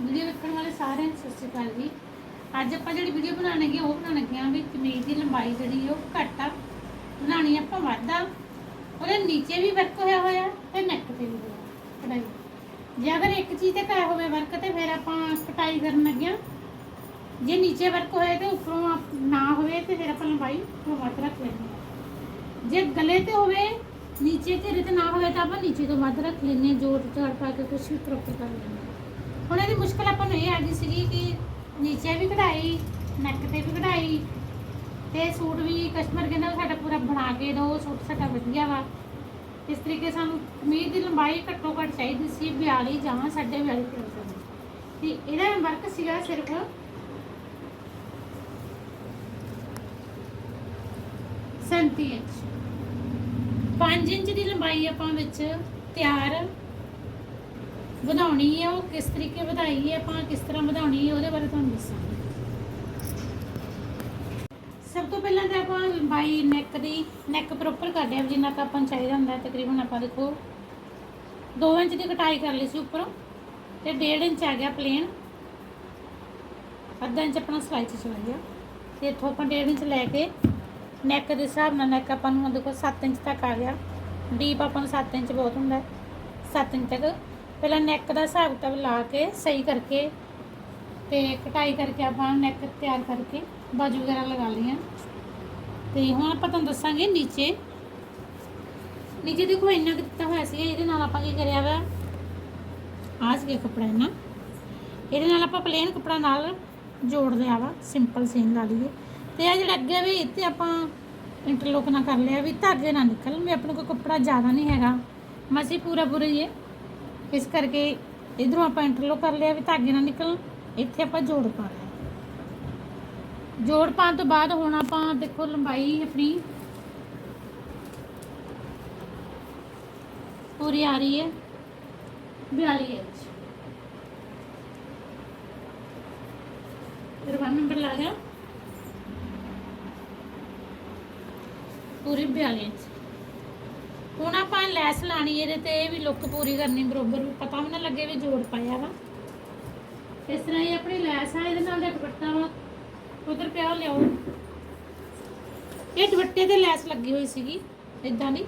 Video ਵੇਖਣ ਵਾਲੇ ਸਾਰਿਆਂ ਨੂੰ ਸਤਿ ਸ਼੍ਰੀ ਅਕਾਲ ਜੀ। ਅੱਜ ਆਪਾਂ ਜਿਹੜੀ ਵੀਡੀਓ ਬਣਾਉਣ ਲੱਗੇ, ਉਹ ਬਣਾਉਣ ਲੱਗੇ ਹਾਂ ਵੀ ਕਮੀਜ਼ ਦੀ ਲੰਬਾਈ ਜਿਹੜੀ ਉਹ ਘੱਟ ਆ। ਬਣਾਉਣੀ ਆਪਾਂ ਵੱਧ ਆ। ਉਹਦੇ ਨੀਚੇ ਵੀ ਵਰਕ ਹੋਇਆ ਹੋਇਆ ਤੇ ਨੈਕ ਤੇ ਵੀ ਹੋਇਆ। ਕਢਾਈ। ਜੇ ਅਗਰ ਇੱਕ ਚੀਜ਼ ਤੇ ਕਰਾਇਆ ਹੋਵੇ ਵਰਕ ਤੇ, ਫਿਰ ਆਪਾਂ ਕਟਾਈ ਕਰਨ ਲੱਗੇ ਹਾਂ। ਜੇ ਨੀਚੇ ਵਰਕ ਹੋਏ ਤੇ ਉੱਪਰੋਂ ਆਪ- ਨਾ ਹੋਵੇ ਤੇ ਫਿਰ ਆਪਾਂ ਲੰਬਾਈ ਉਹ ਵੱਧ ਰੱਖ ਲੈਂਦੇ ਹਾਂ। ਜੇ ਗਲੇ ਤੇ ਹੋਵੇ, ਨੀਚੇ ਘੇਰੇ ਤੇ ਨਾ ਹੋਵੇ ਤਾਂ ਆਪਾਂ ਨੀਚੇ ਤੋਂ ਵੱਧ ਰੱਖ ਲੈਂਦੇ ਹਾਂ ਜੋੜ ਝਾੜ ਪਾ ਕੇ ਕੁਝ ਵੀ ਪ੍ਰੋਪਰ ਕਰ ਲੈਂਦੇ ਹੁਣ ਇਹਦੀ ਮੁਸ਼ਕਲ ਆਪਾਂ ਨੂੰ ਇਹ ਆ ਗਈ ਸੀਗੀ ਕਿ ਨੀਚੇ ਵੀ ਕਢਾਈ ਨੈਕ ਤੇ ਵੀ ਕਢਾਈ, ਤੇ ਸੂਟ ਵੀ ਕਸਟਮਰ ਕਹਿੰਦਾ ਸਾਡਾ ਪੂਰਾ ਬਣਾ ਕੇ ਦਿਓ, ਸੂਟ ਸਾਡਾ ਵਧੀਆ ਵਾ। ਇਸ ਤਰੀਕੇ ਸਾਨੂੰ ਕਮੀਜ਼ ਦੀ ਲੰਬਾਈ ਘੱਟੋ ਘੱਟ ਚਾਹੀਦੀ ਸੀ 42 ਜਾਂ 42.5 ਇੰਚ ਤੇ ਇਹਦਾ ਵਰਕ ਸੀਗਾ ਸਿਰਫ ਸੈਂਤੀ ਇੰਚ। 5 ਇੰਚ ਦੀ ਲੰਬਾਈ ਆਪਾਂ ਵਿੱਚ ਤਿਆਰ ਵਧਾਉਣੀ ਹੈ ਉਹ ਕਿਸ ਤਰੀਕੇ ਵਧਾਈ ਹੈ ਆਪਾਂ ਕਿਸ ਤਰ੍ਹਾਂ ਵਧਾਉਣੀ ਹੈ ਉਹਦੇ ਬਾਰੇ ਤੁਹਾਨੂੰ ਦੱਸਾਂਗੇ। ਸਭ ਤੋਂ ਪਹਿਲਾਂ ਤਾਂ ਆਪਾਂ ਲੰਬਾਈ ਨੈਕ ਦੀ ਨੈਕ ਪ੍ਰੋਪਰ ਕਰ ਲਿਆ ਵੀ ਜਿੰਨਾ ਕੁ ਆਪਾਂ ਨੂੰ ਚਾਹੀਦਾ ਹੁੰਦਾ, ਤਕਰੀਬਨ ਆਪਾਂ ਦੇਖੋ 2 ਇੰਚ ਦੀ ਕਟਾਈ ਕਰ ਲਈ ਸੀ ਉੱਪਰੋਂ, ਤੇ 1.5 ਇੰਚ ਆ ਗਿਆ ਪਲੇਨ ਅੱਧਾ ਇੰਚ ਆਪਣਾ ਸਲਾਈ ਚ ਚਲਾ ਗਿਆ। ਤੇ ਇੱਥੋਂ ਆਪਾਂ 1.5 ਇੰਚ ਲੈ ਕੇ ਨੈਕ ਦੇ ਹਿਸਾਬ ਨਾਲ ਨੈਕ ਆਪਾਂ ਨੂੰ ਦੇਖੋ 7 ਇੰਚ ਤੱਕ ਆ ਗਿਆ। ਡੀਪ ਆਪਾਂ ਨੂੰ 7 ਇੰਚ ਬਹੁਤ ਹੁੰਦਾ। 7 ਇੰਚ ਤੱਕ ਪਹਿਲਾਂ ਨੈਕ ਦਾ ਹਿਸਾਬ ਕਿਤਾਬ ਲਾ ਕੇ ਸਹੀ ਕਰਕੇ ਤੇ ਕਟਾਈ ਕਰਕੇ ਆਪਾਂ ਨੈਕ ਤਿਆਰ ਕਰਕੇ ਬਾਜੂ ਵਗੈਰਾ ਲਗਾ ਲਈਆਂ। ਤੇ ਹੁਣ ਆਪਾਂ ਤੁਹਾਨੂੰ ਦੱਸਾਂਗੇ ਨੀਚੇ। ਨੀਚੇ ਦੇਖੋ ਇੰਨਾ ਕੁ ਦਿੱਤਾ ਹੋਇਆ ਸੀ ਇਹਦੇ ਨਾਲ ਆਪਾਂ ਕੀ ਕਰਿਆ ਵਾ? ਆਹ ਸੀਗਾ ਕੱਪੜਾ ਇਹਨਾਂ ਇਹਦੇ ਨਾਲ ਆਪਾਂ ਪਲੇਨ ਕੱਪੜਾ ਨਾਲ ਜੋੜ ਲਿਆ ਵਾ ਸਿੰਪਲ ਸੀਨ ਲਾ ਲਈਏ। ਤੇ ਆ ਜਿਹੜਾ ਅੱਗੇ ਵੀ, ਇੱਥੇ ਆਪਾਂ ਇੰਟਰਲੋਕ ਨਾ ਕਰ ਲਿਆ ਵੀ ਧਾਗੇ ਨਾ ਨਿਕਲ ਵੀ ਆਪਣੇ ਕੋਲ ਕੱਪੜਾ ਜ਼ਿਆਦਾ ਨਹੀਂ ਹੈਗਾ। ਮਸੀ ਪੂਰਾ ਪੂਰਾ ਹੀ ਹੈ। ਇਸ ਕਰਕੇ ਇਧਰੋਂ ਆਪਾਂ ਇੰਟਰਲੋਕ ਕਰ ਲਿਆ ਵੀ ਧਾਗੇ ਨਾ ਨਿਕਲਣ, ਇੱਥੇ ਆਪਾਂ ਜੋੜ ਪਾ ਲਿਆ। ਜੋੜ ਪਾਉਣ ਤੋਂ ਬਾਅਦ ਹੁਣ ਆਪਾਂ ਦੇਖੋ ਲੰਬਾਈ ਆਪਣੀ ਪੂਰੀ ਆ ਰਹੀ ਹੈ 42 ਇੰਚ। ਫਿਰ 1 ਨੰਬਰ ਲਾ ਗਿਆ ਪੂਰੀ 42 ਇੰਚ। ਹੁਣ ਆਪਾਂ ਲੈਸ ਲਾਣੀ ਇਹਦੇ ਤੇ ਇਹ ਵੀ ਲੁੱਕ ਪੂਰੀ ਕਰਨੀ ਬਰੋਬਰ ਪਤਾ ਵੀ ਨਾ ਲੱਗੇ ਵੀ ਜੋੜ ਪਾਇਆ ਵਾ। ਇਸ ਤਰ੍ਹਾਂ ਹੀ ਆਪਣੀ ਲੈਸ ਆ, ਇਹਦੇ ਨਾਲ ਦਾ ਦੁਪੱਟਾ ਵਾ। ਉਧਰ ਪਿਆ ਲਿਆਓ। ਇਹ ਦੁਪੱਟੇ ਤੇ ਲੈਸ ਲੱਗੀ ਹੋਈ ਸੀਗੀ ਇਦਾਂ ਦੀ।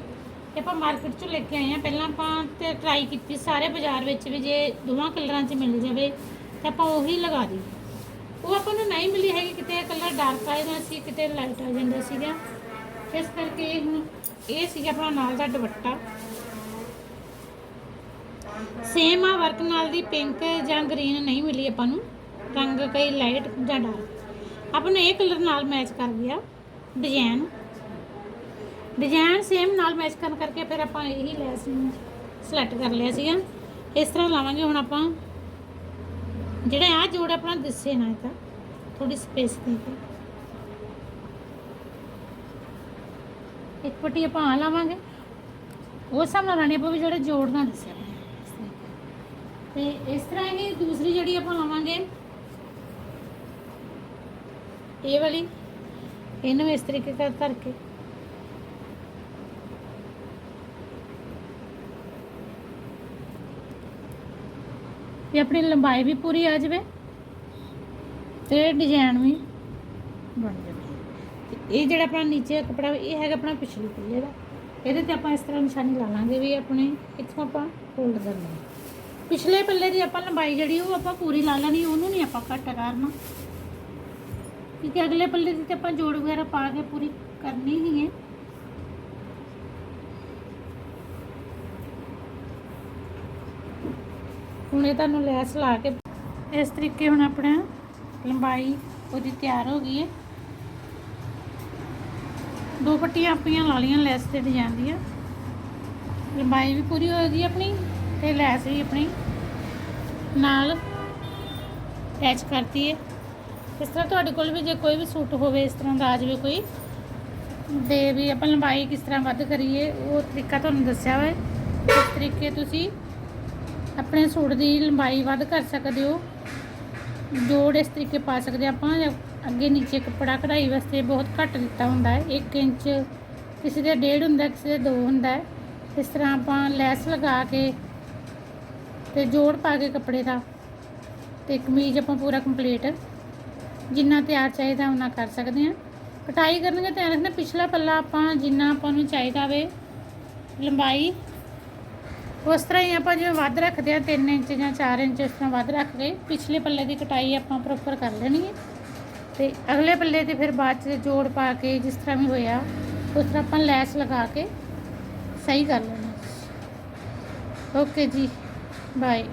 ਇਹ ਆਪਾਂ ਮਾਰਕੀਟ ਚੋਂ ਲੈ ਕੇ ਆਏ ਆ। ਪਹਿਲਾਂ ਆਪਾਂ ਤੇ ਟਰਾਈ ਕੀਤੀ ਸਾਰੇ ਬਾਜ਼ਾਰ ਵਿੱਚ ਵੀ ਜੇ ਦੋਵਾਂ ਕਲਰਾਂ 'ਚ ਮਿਲ ਜਾਵੇ, ਤਾਂ ਆਪਾਂ ਉਹੀ ਲਗਾ ਦੀ ਉਹ ਆਪਾਂ ਨੂੰ ਨਹੀਂ ਮਿਲੀ ਹੈਗੀ, ਕਿਤੇ ਕਲਰ ਡਾਰਕ ਆ ਜਾਂਦਾ ਸੀ, ਕਿਤੇ ਲਾਈਟ ਆ ਜਾਂਦਾ ਸੀਗਾ। ਇਸ ਕਰਕੇ ਹੁਣ ਇਹ ਸੀਗਾ ਆਪਣਾ ਨਾਲ ਦਾ ਦੁਪੱਟਾ। ਸੇਮ ਆ ਵਰਕ ਨਾਲ ਦੀ ਪਿੰਕ ਜਾਂ ਗ੍ਰੀਨ ਨਹੀਂ ਮਿਲੀ ਆਪਾਂ ਨੂੰ। ਰੰਗ ਕਈ ਲਾਈਟ ਜਾਂ ਡਾਰਕ ਆਪਾਂ ਨੂੰ ਇਹ ਕਲਰ ਨਾਲ ਮੈਚ ਕਰ ਗਿਆ ਡਿਜ਼ਾਈਨ ਡਿਜ਼ਾਈਨ ਸੇਮ ਨਾਲ ਮੈਚ ਕਰਨ ਕਰਕੇ ਫਿਰ ਆਪਾਂ ਇਹੀ ਲੈਸ ਨੂੰ ਸਿਲੈਕਟ ਕਰ ਲਿਆ ਸੀਗਾ। ਇਸ ਤਰ੍ਹਾਂ ਲਾਵਾਂਗੇ ਹੁਣ ਆਪਾਂ। ਜਿਹੜਾ ਆ ਜੋੜ ਆਪਣਾ ਦਿਸੇ ਨਾ ਇਹ ਤਾਂ ਥੋੜੀ ਸਪੇਸ ਦੇ ਕੇ। ਇੱਕ ਪੱਟੀ ਆਪਾਂ ਆ ਲਾਵਾਂਗੇ। ਉਸ ਹਿਸਾਬ ਨਾਲ ਲਾਣੀ ਆਪਾਂ ਵੀ ਜਿਹੜਾ ਜੋੜਨਾ ਦੱਸਿਆ। ਦਿਸੇ ਇਸ ਤੇ ਇਸ ਤਰ੍ਹਾਂ ਹੀ ਦੂਸਰੀ ਜਿਹੜੀ ਆਪਾਂ ਲਾਵਾਂਗੇ, ਇਹ ਵਾਲੀ, ਇਹਨੂੰ ਇਸ ਤਰੀਕੇ ਕਰ ਕੇ ਵੀ ਆਪਣੀ ਲੰਬਾਈ ਵੀ ਪੂਰੀ ਆ ਜਾਵੇ ਤੇ ਡਿਜ਼ਾਈਨ ਵੀ ਬਣ ਜਾਵੇ। ਇਹ ਜਿਹੜਾ ਆਪਣਾ ਨੀਚੇ ਕੱਪੜਾ ਇਹ ਹੈਗਾ ਆਪਣਾ ਪਿਛਲੀ ਪੱਲੇ ਦਾ। ਇਹਦੇ ਤੇ ਆਪਾਂ ਇਸ ਤਰ੍ਹਾਂ ਨਿਸ਼ਾਨੀ ਲਾ ਲਾਂਗੇ ਵੀ ਆਪਣੇ ਇੱਥੋਂ ਆਪਾਂ ਫੋਲਡ ਕਰਨਾ ਹੈ। ਪਿਛਲੇ ਪੱਲੇ ਦੀ ਆਪਾਂ ਲੰਬਾਈ ਜਿਹੜੀ ਉਹ ਆਪਾਂ ਪੂਰੀ ਲਾ ਲੈਣੀ, ਉਹਨੂੰ ਨਹੀਂ ਆਪਾਂ ਘੱਟ ਕਰਨਾ। ਕਿਉਂਕਿ ਅਗਲੇ ਪੱਲੇ ਦੀ ਤੇ ਆਪਾਂ ਜੋੜ ਵਗੈਰਾ ਪਾ ਕੇ ਪੂਰੀ ਕਰਨੀ ਹੀ ਹੈ। ਹੁਣ ਇਹ ਤੁਹਾਨੂੰ ਲੈਸ ਲਾ ਕੇ ਇਸ ਤਰੀਕੇ ਹੁਣ ਆਪਣਾ ਲੰਬਾਈ ਉਹਦੀ ਤਿਆਰ ਹੋ ਗਈ ਹੈ। ਦੋ ਪੱਟੀਆਂ ਆਪਣੀਆਂ ਲਾ ਲੀਆਂ ਲੈਸ 'ਤੇ ਡਿਜ਼ਾਈਨ ਦੀਆਂ। ਲੰਬਾਈ ਵੀ ਪੂਰੀ ਹੋ ਗਈ ਆਪਣੀ ਤੇ ਲੈਸ ਵੀ ਆਪਣੀ ਨਾਲ ਅਟੈਚ ਕਰਤੀ ਹੈ ਇਸ ਤਰ੍ਹਾਂ ਤੁਹਾਡੇ ਕੋਲ ਵੀ ਜੇ ਕੋਈ ਵੀ ਸੂਟ ਹੋਵੇ, ਇਸ ਤਰ੍ਹਾਂ ਦਾ ਆ ਜਾਵੇ ਕੋਈ ਦੇ ਵੀ ਆਪਾਂ ਲੰਬਾਈ ਕਿਸ ਤਰ੍ਹਾਂ ਵੱਧ ਕਰੀਏ, ਉਹ ਤਰੀਕਾ ਤੁਹਾਨੂੰ ਦੱਸਿਆ ਹੋਇਆ ਹੈ। ਇਸ ਤਰੀਕੇ ਤੁਸੀਂ ਆਪਣੇ ਸੂਟ ਦੀ ਲੰਬਾਈ ਵੱਧ ਕਰ ਸਕਦੇ ਹੋ। ਜੋੜ ਇਸ ਤਰੀਕੇ ਪਾ ਸਕਦੇ ਆਪਾਂ ਅੱਗੇ ਨੀਚੇ ਕੱਪੜਾ ਕਢਾਈ ਵਾਸਤੇ ਬਹੁਤ ਘੱਟ ਦਿੱਤਾ ਹੁੰਦਾ ਹੈ। 1 ਇੰਚ ਕਿਸੇ ਦੇ ਡੇਢ ਹੁੰਦਾ, ਕਿਸੇ ਦੇ 2 ਹੁੰਦਾ ਹੈ। ਇਸ ਤਰ੍ਹਾਂ ਆਪਾਂ ਲੈਸ ਲਗਾ ਕੇ ਤੇ ਜੋੜ ਪਾ ਕੇ ਕੱਪੜੇ ਦਾ ਤੇ ਕਮੀਜ਼ ਆਪਾਂ ਪੂਰਾ ਕੰਪਲੀਟ ਜਿੰਨਾ ਤਿਆਰ ਚਾਹੀਦਾ ਉਹਨਾਂ ਕਰ ਸਕਦੇ ਹਾਂ। ਕਟਾਈ ਕਰਨਗੇ ਧਿਆਨ ਰੱਖਣਾ, ਪਿਛਲਾ ਪੱਲਾ ਆਪਾਂ ਜਿੰਨਾ ਆਪਾਂ ਨੂੰ ਚਾਹੀਦਾ ਵੇ, ਲੰਬਾਈ, ਉਸ ਤਰ੍ਹਾਂ ਹੀ ਆਪਾਂ ਜਿਵੇਂ ਵੱਧ ਰੱਖਦੇ ਆ 3 ਇੰਚ ਜਾਂ 4 ਇੰਚ ਇਸ ਤਰ੍ਹਾਂ ਵੱਧ ਰੱਖ ਕੇ ਪਿਛਲੇ ਪੱਲੇ ਦੀ ਕਟਾਈ ਆਪਾਂ ਪ੍ਰੋਪਰ ਕਰ ਲੈਣੀ ਹੈ। ਤੇ ਅਗਲੇ ਪੱਲੇ ਤੇ ਫਿਰ ਬਾਅਦ ਚ ਜੋੜ ਪਾ ਕੇ ਜਿਸ ਤਰ੍ਹਾਂ ਵੀ ਹੋਇਆ, ਉਸ ਤਰ੍ਹਾਂ ਆਪਾਂ ਲੈਸ ਲਗਾ ਕੇ ਸਹੀ ਕਰ ਲੈਣਾ। ਓਕੇ ਜੀ ਬਾਏ